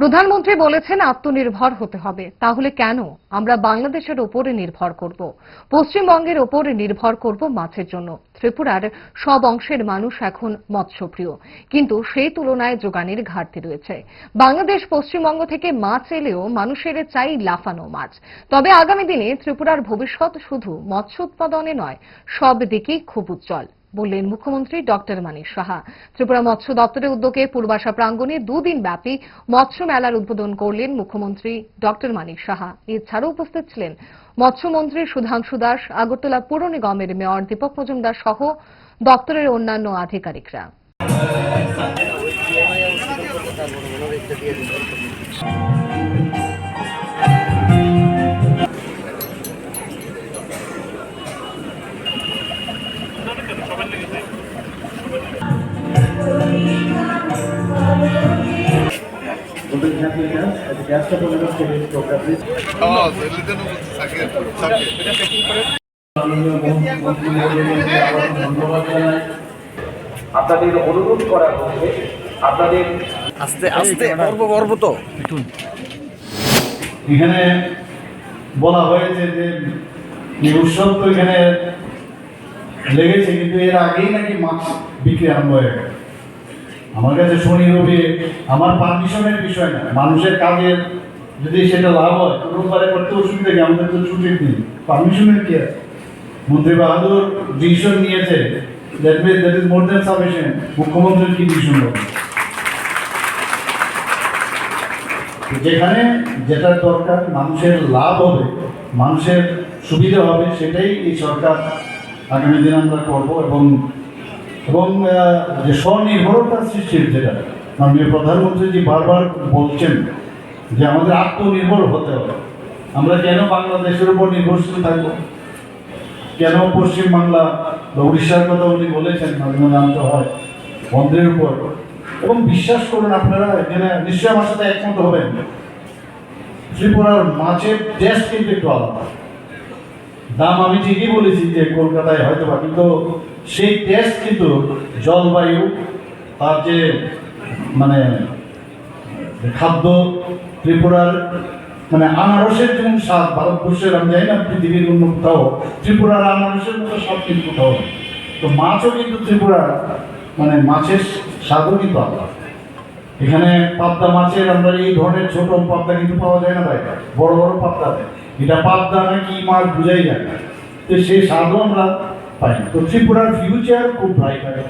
প্রধানমন্ত্রী বলেছেন আত্মনির্ভর হতে হবে। তাহলে কেন? আমরা বাংলাদেশের ওপরে নির্ভর করব। পশ্চিমবঙ্গের ওপরে নির্ভর করব মাছের জন্য। ত্রিপুরার সব অংশের মানুষ এখন মৎস্যপ্রিয়। কিন্তু সেই তুলনায় যোগানের ঘাটতি রয়েছে। বাংলাদেশ পশ্চিমবঙ্গ থেকে মাছ এলেও মানুষের চাই লাফানো মাছ। তবে আগামী দিনে ত্রিপুরার ভবিষ্যৎ শুধু মৎস্য উৎপাদনে নয়, সব দিকেই খুব উজ্জ্বল। বললেন মুখ্যমন্ত্রী ডক্টর মানিক সাহা। ত্রিপুরা মৎস্য দপ্তরের উদ্যোগে পূর্বাশা প্রাঙ্গণে দুদিন ব্যাপী মৎস্য মেলার উদ্বোধন করলেন মুখ্যমন্ত্রী ডক্টর মানিক সাহা। এছাড়াও উপস্থিত ছিলেন মৎস্যমন্ত্রী সুধাংশু দাস, আগরতলা পুর নিগমের মেয়র দীপক মজুমদার সহ দপ্তরের অন্যান্য আধিকারিকরা। Will আপনাদের অনুরোধ আপনাদের আস্তে আস্তে তো। এখানে বলা হয়েছে যে উৎসব তো এখানে লেগেছে কিন্তু এর আগেই নাকি মাছ বিক্রি আরম্ভ হয়ে গেছে। আমার কাছে শনি রবি আমার পারমিশনের বিষয় না। মানুষের কাজের যদি সেটা লাভ হয়, রোববারে করতে অসুবিধা কি? আমাদের তো ছুটির দিন। পারমিশনের কি আছে? মন্ত্রী বাহাদুর ডিসিশন নিয়েছে। That mean that is more than sufficient মুখ্যমন্ত্রীর কি ডিসিশন যেখানে যেটা দরকার, মানুষের লাভ হবে, মানুষের সুবিধা হবে, সেটাই এই সরকার আগামী দিন আমরা করব এবং এবং যে স্বনির্ভরতার সৃষ্টির যেটা, মাননীয় প্রধানমন্ত্রী জি বারবার বলছেন যে আমাদের আত্মনির্ভর হতে হবে। আমরা কেন বাংলাদেশের উপর নির্ভরশীল থাকব? কেন পশ্চিম বাংলা বা উড়িষ্যার কথা উনি বলেছেন, মাঝে মাঝে আনতে হয়, বন্ধের উপর? এবং বিশ্বাস করুন আপনারা, এখানে নিশ্চয়ই আমার সাথে একমত হবেন। ত্রিপুরার মাছের টেস্ট কিন্তু একটু আলাদা। দাম আমি ঠিকই বলেছি যে কলকাতায় হয়তো বা, কিন্তু সেই টেস্ট কিন্তু জলবায়ু, তার যে মানে খাদ্য, ত্রিপুরার মানে আনারসের যেমন স্বাদ, ভারতবর্ষের, আমি জানি না পৃথিবীর অন্য কোথাও, ত্রিপুরার আনারসের মতো স্বাদ কিন্তু কোথাও তো মাছও কিন্তু ত্রিপুরার মানে মাছের স্বাদও কিন্তু আলাদা। এখানে পাবদা মাছের আমরা এই ধরনের ছোট পাবদা কিন্তু পাওয়া যায় না ভাই বড় বড় পাবদা এটা পাবদা না কি মাছ বুঝাই যায় না। তো সেই স্বাদও আমরা পাই তো ত্রিপুরার ফিউচার খুব ব্রাইট আছে